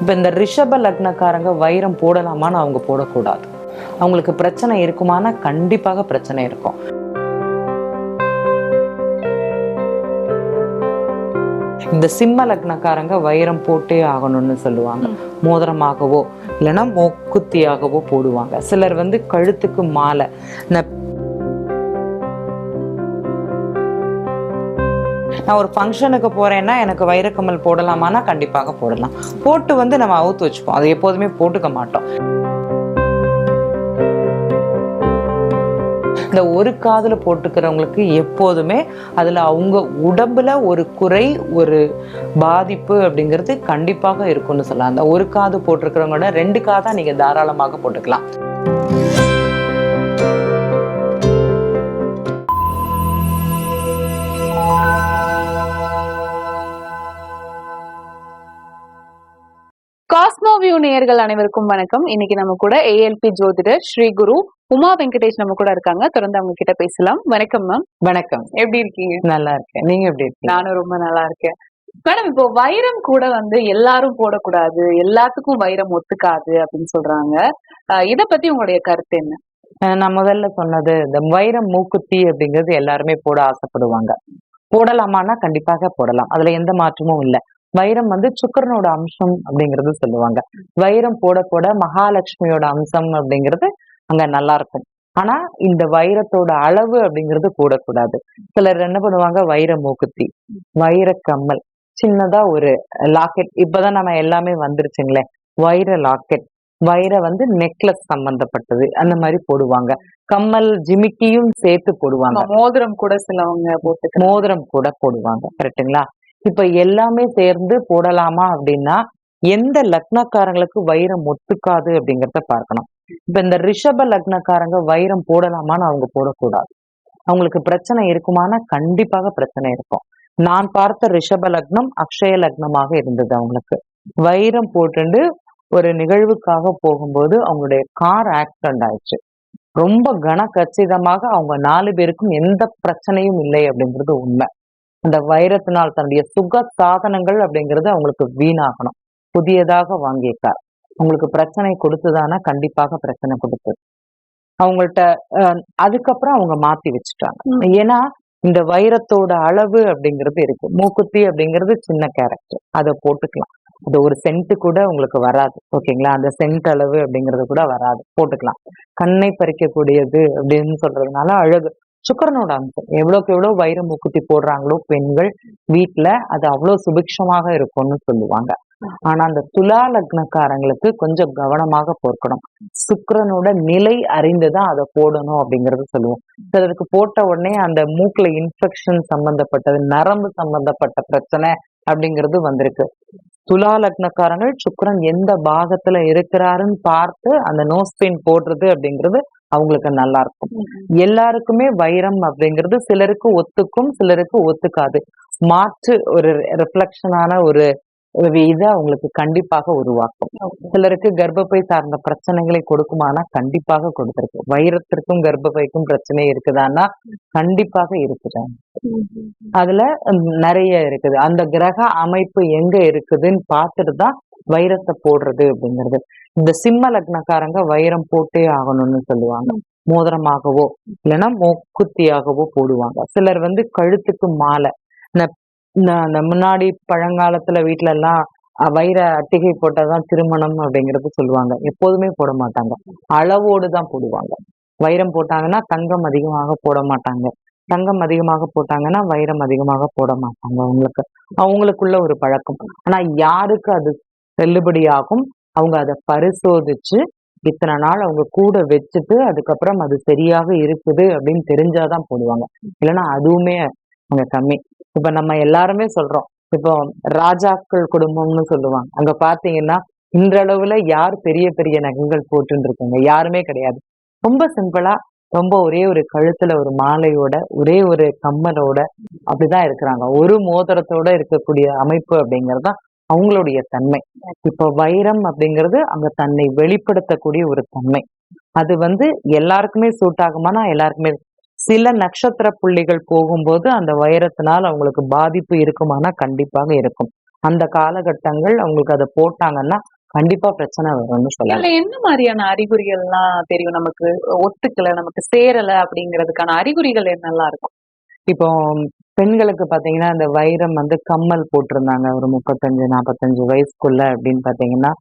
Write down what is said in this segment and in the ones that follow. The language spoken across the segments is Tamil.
இப்போ இந்த ரிஷப லக்னக்காரங்க வைரம் போடலாமான்னு அவங்க போடக்கூடாது. அவங்களுக்கு பிரச்சனை இருக்குமானா கண்டிப்பாக பிரச்சனை இருக்கும். இந்த சிம்ம லக்னக்காரங்க வைரம் போட்டே ஆகணும்னு சொல்லுவாங்க. மோதிரமாகவோ இல்லைன்னா மூக்குத்தியாகவோ போடுவாங்க. சிலர் வந்து கழுத்துக்கு மாலை. இந்த நான் ஒரு ஃபங்க்ஷனுக்கு போகிறேன்னா எனக்கு வைரக்கமல் போடலாமான்னா கண்டிப்பாக போடலாம். போட்டு வந்து நம்ம அவுத்து வச்சுப்போம். அதை எப்போதுமே போட்டுக்க மாட்டோம். இந்த ஒரு காதில் போட்டுக்கிறவங்களுக்கு எப்போதுமே அதில் அவங்க உடம்புல ஒரு குறை ஒரு பாதிப்பு அப்படிங்கிறது கண்டிப்பாக இருக்கும்னு சொல்லலாம். அந்த ஒரு காது போட்டிருக்கிறவங்களோட ரெண்டு காதாக நீங்கள் தாராளமாக போட்டுக்கலாம். நேயர்கள் அனைவருக்கும் வணக்கம். இன்னைக்கு நம்ம கூட ஏஎல்பி ஜோதிடர் ஸ்ரீ குரு உமா வெங்கடேஷ் நம்ம கூட இருக்காங்க. தொடர்ந்து அவங்க கிட்ட பேசலாம். வணக்கம் மேம் வணக்கம். எப்படி இருக்கீங்க? நல்லா இருக்கேன். நீங்க எப்படி இருக்கீங்க? நானும் ரொம்ப நல்லா இருக்கேன். மேடம் இப்போ வைரம் கூட வந்து எல்லாரும் போடக்கூடாது எல்லாத்துக்கும் வைரம் ஒத்துக்காது அப்படின்னு சொல்றாங்க. இத பத்தி உங்களுடைய கருத்து என்ன? நான் முதல்ல சொன்னது இந்த வைரம் மூக்குத்தி அப்படிங்கிறது எல்லாருமே போட ஆசைப்படுவாங்க. போடலாமான்னா கண்டிப்பாக போடலாம். அதுல எந்த மாற்றமும் இல்லை. வைரம் வந்து சுக்கரனோட அம்சம் அப்படிங்கிறது சொல்லுவாங்க. வைரம் போட போட மகாலட்சுமியோட அம்சம் அப்படிங்கிறது அங்க நல்லா இருக்கும். ஆனா இந்த வைரத்தோட அளவு அப்படிங்கிறது கூடக்கூடாது. சிலர் என்ன பண்ணுவாங்க? வைர மூக்குத்தி வைர கம்மல் சின்னதா ஒரு லாக்கெட் இப்பதான் நம்ம எல்லாமே வந்துருச்சுங்களே வைர லாக்கெட் வைர வந்து நெக்லஸ் சம்பந்தப்பட்டது. அந்த மாதிரி போடுவாங்க. கம்மல் ஜிமிக்கியும் சேர்த்து போடுவாங்க. மோதிரம் கூட சிலவங்க போட்டு மோதிரம் கூட போடுவாங்க. கரெக்ட்டுங்களா இப்ப எல்லாமே சேர்ந்து போடலாமா அப்படின்னா எந்த லக்னக்காரங்களுக்கு வைரம் ஒத்துக்காது அப்படிங்கிறத பார்க்கணும். இப்ப இந்த ரிஷப லக்னக்காரங்க வைரம் போடலாமான்னு அவங்க போடக்கூடாது. அவங்களுக்கு பிரச்சனை இருக்குமானா கண்டிப்பாக பிரச்சனை இருக்கும். நான் பார்த்த ரிஷப லக்னம் அக்ஷய லக்னமாக இருந்தது அவங்களுக்கு. வைரம் போட்டுண்டு ஒரு நிகழ்வுக்காக போகும்போது அவங்களுடைய கார் ஆக்சிடென்ட் ஆயிடுச்சு. ரொம்ப கன கச்சிதமாக அவங்க நாலு பேருக்கும் எந்த பிரச்சனையும் இல்லை அப்படிங்கிறது உண்மை. அந்த வைரத்தினால் தன்னுடைய சுக சாதனங்கள் அப்படிங்கிறது அவங்களுக்கு வீணாகணும். புதியதாக வாங்கியிருக்கார். அவங்களுக்கு பிரச்சனை கொடுத்ததானா? கண்டிப்பாக பிரச்சனை கொடுத்தது அவங்கள்ட்ட அதுக்கப்புறம் அவங்க மாத்தி வச்சுட்டாங்க. ஏன்னா இந்த வைரத்தோட அளவு அப்படிங்கிறது இருக்கு. மூக்குத்தி அப்படிங்கிறது சின்ன கேரக்டர். அதை போட்டுக்கலாம். அது ஒரு சென்ட் கூட உங்களுக்கு வராது. ஓகேங்களா? அந்த சென்ட் அளவு அப்படிங்கிறது கூட வராது. போட்டுக்கலாம். கண்ணை பறிக்கக்கூடியது அப்படின்னு சொல்றதுனால அழகு. சுக்கரனோட அம்சம். எவ்வளோக்கு எவ்வளோ வைர மூக்குத்தி போடுறாங்களோ பெண்கள் வீட்டில் அது அவ்வளோ சுபிக்ஷமாக இருக்கும்னு சொல்லுவாங்க. ஆனா அந்த துலா லக்னக்காரங்களுக்கு கொஞ்சம் கவனமாக போர்க்கணும். சுக்கரனோட நிலை அறிந்துதான் அதை போடணும் அப்படிங்கறது சொல்லுவோம். சிலருக்கு போட்ட உடனே அந்த மூக்குல இன்ஃபெக்ஷன் சம்பந்தப்பட்டது நரம்பு சம்பந்தப்பட்ட பிரச்சனை அப்படிங்கிறது வந்திருக்கு. துலா லக்னக்காரங்கள் சுக்கரன் எந்த பாகத்துல இருக்கிறாருன்னு பார்த்து அந்த நோஸ் பெயின் போடுறது அப்படிங்கிறது அவங்களுக்கு நல்லா இருக்கும் எல்லாருக்குமே வைரம் அப்படிங்கிறது சிலருக்கு ஒத்துக்கும் சிலருக்கு ஒத்துக்காது. மாற்று ஒரு ரிஃப்ளெக்ஷனான ஒரு ஒரு இதை அவங்களுக்கு கண்டிப்பாக உருவாக்கும். சிலருக்கு கர்ப்பப்பை சார்ந்த பிரச்சனைகளை கொடுக்குமானா கண்டிப்பாக கொடுத்திருக்கு. வைரத்திற்கும் கர்ப்பப்பைக்கும் பிரச்சனை இருக்குதான்னா கண்டிப்பாக இருக்குது. அதுல நிறைய இருக்குது. அந்த கிரக அமைப்பு எங்க இருக்குதுன்னு பார்த்துட்டு தான் வைரத்தை போடுறது அப்படிங்கிறது. இந்த சிம்ம லக்னக்காரங்க வைரம் போட்டே ஆகணும்னு சொல்லுவாங்க. மோதிரமாகவோ இல்லைன்னா மூக்குத்தியாகவோ போடுவாங்க. சிலர் வந்து கழுத்துக்கு மாலை இந்த இந்த- முன்னாடி பழங்காலத்துல வீட்ல எல்லாம் வைர அட்டிகை போட்டாதான் திருமணம் அப்படிங்கறது சொல்லுவாங்க. எப்போதுமே போட மாட்டாங்க. அளவோடு தான் போடுவாங்க. வைரம் போட்டாங்கன்னா தங்கம் அதிகமாக போட மாட்டாங்க. தங்கம் அதிகமாக போட்டாங்கன்னா வைரம் அதிகமாக போட மாட்டாங்க அவங்களுக்கு. அவங்களுக்குள்ள ஒரு பழக்கம். ஆனா யாருக்கு அது செல்லுபடியாகும் அவங்க அதை பரிசோதிச்சு இத்தனை நாள் அவங்க கூட வச்சுட்டு அதுக்கப்புறம் அது சரியாக இருக்குது அப்படின்னு தெரிஞ்சாதான் போடுவாங்க. இல்லைன்னா அதுவுமே அவங்க கம்மி. இப்ப நம்ம எல்லாருமே சொல்றோம். இப்போ ராஜாக்கள் குடும்பம்னு சொல்லுவாங்க. அங்க பாத்தீங்கன்னா இன்றளவுல யார் பெரிய பெரிய நகைகள் போட்டுன்னு இருக்காங்க யாருமே கிடையாது. ரொம்ப சிம்பிளா ரொம்ப ஒரே ஒரு கழுத்துல ஒரு மாலையோட ஒரே ஒரு கம்மலோட அப்படிதான் இருக்கிறாங்க. ஒரு மோதிரத்தோட இருக்கக்கூடிய அமைப்பு அப்படிங்கிறது தான் அவங்களுடைய தன்மை. இப்போ வைரம் அப்படிங்கிறது அங்க தன்னை வெளிப்படுத்தக்கூடிய ஒரு தன்மை. அது வந்து எல்லாருக்குமே சூட் ஆகுமானா எல்லாருக்குமே சில நட்சத்திர புள்ளிகள் போகும்போது அந்த வைரத்தினால் அவங்களுக்கு பாதிப்பு இருக்குமானா கண்டிப்பாக இருக்கும். அந்த காலகட்டங்கள் அவங்களுக்கு அதை போட்டாங்கன்னா கண்டிப்பா பிரச்சனை வரும்னு சொல்லலாம். என்ன மாதிரியான அறிகுறிகள்லாம் தெரியும் நமக்கு? ஒத்துக்கல நமக்கு சேரல அப்படிங்கிறதுக்கான அறிகுறிகள் என்னெல்லாம் இருக்கும்? இப்போ பெண்களுக்கு பாத்தீங்கன்னா இந்த வைரம் வந்து கம்மல் போட்டிருந்தாங்க. ஒரு முப்பத்தஞ்சு நாற்பத்தஞ்சு வயசுக்குள்ள அப்படின்னு பாத்தீங்கன்னா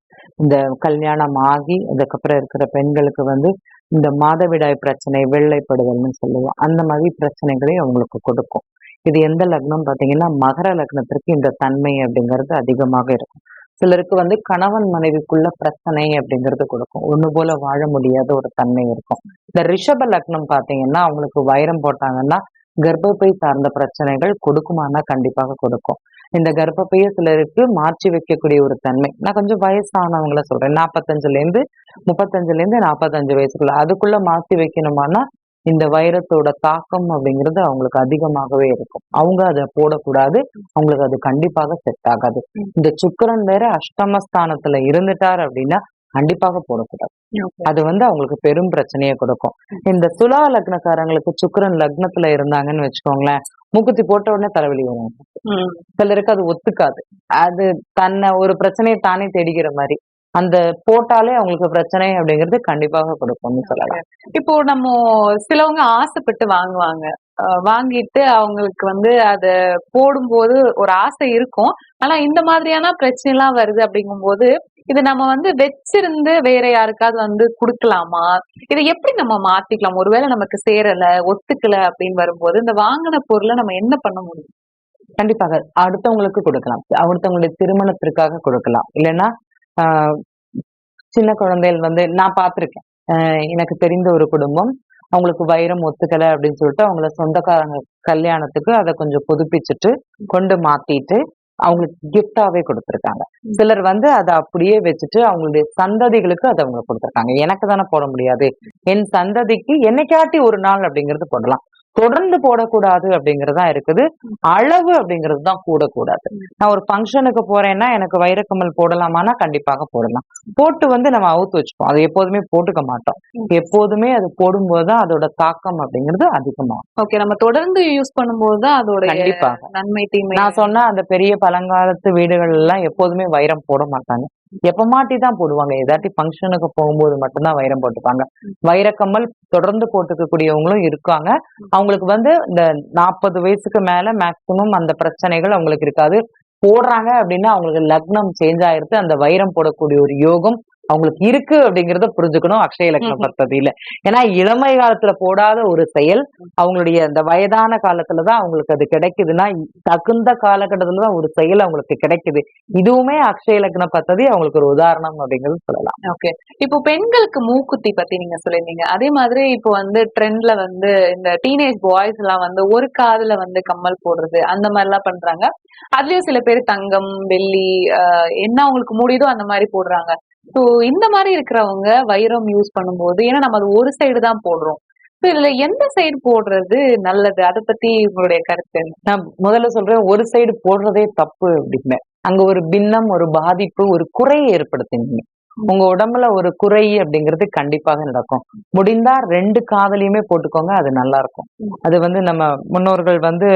இந்த கல்யாணம் ஆகி அதுக்கப்புறம் இருக்கிற பெண்களுக்கு வந்து இந்த மாதவிடாய் பிரச்சனை வெள்ளைப்படுதல்னு சொல்லுவோம். அந்த மாதிரி பிரச்சனைகளை அவங்களுக்கு கொடுக்கும். இது எந்த லக்னம் பார்த்தீங்கன்னா மகர லக்னத்திற்கு இந்த தன்மை அப்படிங்கிறது அதிகமாக இருக்கும். சிலருக்கு வந்து கணவன் மனைவிக்குள்ள பிரச்சனை அப்படிங்கிறது கொடுக்கும். ஒண்ணு போல வாழ முடியாத ஒரு தன்மை இருக்கும். இந்த ரிஷப லக்னம் பார்த்தீங்கன்னா அவங்களுக்கு வைரம் போட்டாங்கன்னா கர்ப்பப்பை சார்ந்த பிரச்சனைகள் கொடுக்குமானா கண்டிப்பாக கொடுக்கும். இந்த கர்ப்பப்பையை சிலருக்கு மாற்றி வைக்கக்கூடிய ஒரு தன்மை. நான் கொஞ்சம் வயசானவங்கள சொல்றேன். நாற்பத்தஞ்சுல இருந்து முப்பத்தஞ்சுல இருந்து நாற்பத்தஞ்சு வயசுக்குள்ள அதுக்குள்ள மாற்றி வைக்கணுமானா இந்த வைரத்தோட தாக்கம் அப்படிங்கிறது அவங்களுக்கு அதிகமாகவே இருக்கும். அவங்க அதை போடக்கூடாது. அவங்களுக்கு அது கண்டிப்பாக செட் ஆகாது. இந்த சுக்கிரன் வேற அஷ்டமஸ்தானத்துல இருந்துட்டார் அப்படின்னா கண்டிப்பாக போடக்கூடாது. அது வந்து அவங்களுக்கு பெரும் பிரச்சனையை கொடுக்கும். இந்த துலா லக்னக்காரங்களுக்கு சுக்கிரன் லக்னத்துல இருந்தாங்கன்னு வச்சுக்கோங்களேன். மூக்குத்தி போட்ட உடனே தலைவலி வரும். சிலருக்கு அது ஒத்துக்காது. அது தன்னை ஒரு பிரச்சனையை தானே தேடிக்கிற மாதிரி. அந்த போட்டாலே அவங்களுக்கு பிரச்சனை அப்படிங்கிறது கண்டிப்பாக கொடுக்கும்னு சொல்லலாம். இப்போ நம்ம சிலவங்க ஆசைப்பட்டு வாங்குவாங்க. வாங்கிட்டு அவங்களுக்கு வந்து அத போடும்போது ஒரு ஆசை இருக்கும். ஆனா இந்த மாதிரியான பிரச்சனை எல்லாம் வருது அப்படிங்கும்போது இது நம்ம வந்து வச்சிருந்து வேற யாருக்காவது வந்து கொடுக்கலாமா? இதை எப்படி நம்ம மாத்திக்கலாம்? ஒருவேளை நமக்கு சேரல ஒத்துக்கல அப்படின்னு வரும்போது இந்த வாங்கின பொருளை நம்ம என்ன பண்ண முடியும்? கண்டிப்பாக அடுத்தவங்களுக்கு கொடுக்கலாம். அடுத்தவங்களுடைய திருமணத்திற்காக கொடுக்கலாம். இல்லைன்னா சின்ன குழந்தைகள் வந்து நான் பார்த்துருக்கேன். எனக்கு தெரிந்த ஒரு குடும்பம் அவங்களுக்கு வைரம் ஒத்துக்கலை அப்படின்னு சொல்லிட்டு அவங்கள சொந்தக்காரங்க கல்யாணத்துக்கு அதை கொஞ்சம் புதுப்பிச்சுட்டு கொண்டு மாத்திட்டு அவங்களுக்கு கிஃப்டாவே கொடுத்துருக்காங்க. சிலர் வந்து அதை அப்படியே வச்சுட்டு அவங்களுடைய சந்ததிகளுக்கு அதை அவங்க கொடுத்துருக்காங்க. எனக்கு தானே போட முடியாது. என் சந்ததிக்கு என்னைக்காட்டி ஒரு நாள் அப்படிங்கிறது போடலாம். தொடர்ந்து போடக்கூடாது அப்படிங்கறதா இருக்குது. அளவு அப்படிங்கிறது தான் கூடக்கூடாது. நான் ஒரு ஃபங்க்ஷனுக்கு போறேன்னா எனக்கு வைரக்கமல் போடலாமான்னா கண்டிப்பாக போடலாம். போட்டு வந்து நம்ம அவுத்து வச்சுப்போம். அது எப்போதுமே போட்டுக்க மாட்டோம். எப்போதுமே அது போடும்போது தான் அதோட தாக்கம் அப்படிங்கிறது அதிகமாகும். ஓகே நம்ம தொடர்ந்து யூஸ் பண்ணும்போது தான் அதோட கண்டிப்பாக. நன்மை தீமை. நான் சொன்ன அந்த பெரிய பழங்காலத்து வீடுகள் எல்லாம் எப்போதுமே வைரம் போட மாட்டாங்க. எப்ப மாட்டி தான் போடுவாங்க? ஏதாட்டி ஃபங்க்ஷனுக்கு போகும்போது மட்டும்தான் வைரம் போட்டுப்பாங்க. வைரக்கம்மல் தொடர்ந்து போட்டுக்க கூடியவங்களும் இருக்காங்க அவங்களுக்கு வந்து இந்த நாற்பது வயசுக்கு மேல மேக்சிமம் அந்த பிரச்சனைகள் அவங்களுக்கு இருக்காது. போடுறாங்க அப்படின்னா அவங்களுக்கு லக்னம் சேஞ்ச் ஆயிருக்கு அந்த வைரம் போடக்கூடிய ஒரு யோகம் அவங்களுக்கு இருக்கு அப்படிங்கறத புரிஞ்சுக்கணும். அக்ஷய லக்ன பத்ததியில ஏன்னா இளமை காலத்துல போடாத ஒரு செயல் அவங்களுடைய அந்த வயதான காலத்துலதான் அவங்களுக்கு அது கிடைக்குதுன்னா தகுந்த காலகட்டத்துலதான் ஒரு செயல் அவங்களுக்கு கிடைக்குது. இதுவுமே அக்ஷய லக்ன பத்ததி அவங்களுக்கு ஒரு உதாரணம் அப்படிங்கிறது சொல்லலாம். ஓகே. இப்போ பெண்களுக்கு மூக்குத்தி பத்தி நீங்க சொல்லியிருந்தீங்க. அதே மாதிரி இப்போ வந்து ட்ரெண்ட்ல வந்து இந்த டீனேஜ் பாய்ஸ் எல்லாம் வந்து ஒரு காதுல வந்து கம்மல் போடுறது அந்த மாதிரி எல்லாம் பண்றாங்க. அதுலயும் சில பேர் தங்கம் வெள்ளி என்ன அவங்களுக்கு முடியுதோ அந்த மாதிரி போடுறாங்க. ஸோ இந்த மாதிரி இருக்கிறவங்க வைரம் யூஸ் பண்ணும்போது ஏன்னா நம்ம அது ஒரு சைடு தான் போடுறோம். So இதுல எந்த சைடு போடுறது நல்லது? அதை பத்தி உங்களுடைய கருத்து நான் முதல்ல சொல்றேன் ஒரு சைடு போடுறதே தப்பு அப்படின்னு. அங்க ஒரு பின்னம் ஒரு பாதிப்பு ஒரு குறையை ஏற்படுத்துனீங்க உங்க உடம்புல ஒரு குறை அப்படிங்கிறது கண்டிப்பாக நடக்கும். முடிந்தா ரெண்டு காதலையுமே போட்டுக்கோங்க அது நல்லா இருக்கும். அது வந்து நம்ம முன்னோர்கள் வந்து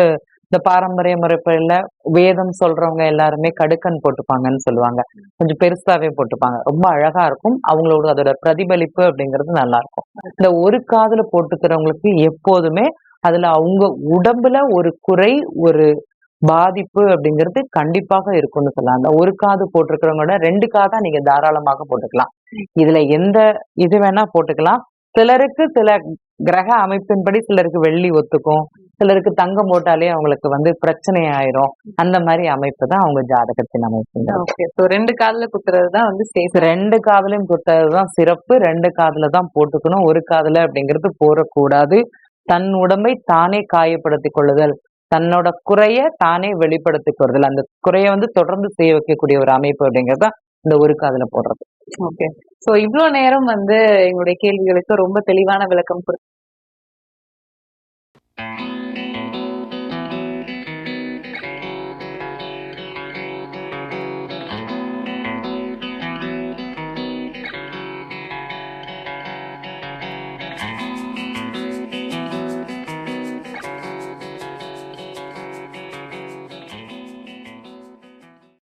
இந்த பாரம்பரிய முறைப்படில வேதம் சொல்றவங்க எல்லாருமே கடுக்கன் போட்டுப்பாங்கன்னு சொல்லுவாங்க. கொஞ்சம் பெருசாவே போட்டுப்பாங்க. ரொம்ப அழகா இருக்கும். அவங்களோட அதோட பிரதிபலிப்பு அப்படிங்கிறது நல்லா இருக்கும் இந்த ஒரு காதுல போட்டுக்கிறவங்களுக்கு எப்போதுமே அதுல அவங்க உடம்புல ஒரு குறை ஒரு பாதிப்பு அப்படிங்கிறது கண்டிப்பாக இருக்கும்னு சொல்லலாம். அந்த ஒரு காது போட்டிருக்கிறவங்களோட ரெண்டு காதா நீங்க தாராளமாக போட்டுக்கலாம். இதுல எந்த இது வேணா போட்டுக்கலாம். சிலருக்கு சில கிரக அமைப்பின்படி சிலருக்கு வெள்ளி ஒத்துக்கும். சிலருக்கு தங்கம் போட்டாலே அவங்களுக்கு வந்து பிரச்சனை ஆயிரும் அந்த மாதிரி அமைப்பு தான் அவங்க ஜாதகத்தின் ஸோ ரெண்டு காதுல குத்துறது தான் வந்து சேஃப் ரெண்டு காதுலயும் குத்துறதுதான் சிறப்பு. ரெண்டு காதுல தான் போட்டுக்கணும். ஒரு காதுல அப்படிங்கிறது போடக்கூடாது தன் உடம்பை தானே காயப்படுத்திக் கொள்ளுதல். தன்னோட குறைய தானே வெளிப்படுத்திக் கொள்ளுதல். அந்த குறைய வந்து தொடர்ந்து செய்ய வைக்கக்கூடிய ஒரு அமைப்பு அப்படிங்கிறது தான் இந்த ஒரு காதுல போடுறது. ஓகே. சோ இவ்வளவு நேரம் வந்து எங்களுடைய கேள்விகளுக்கு ரொம்ப தெளிவான விளக்கம் கொடுத்து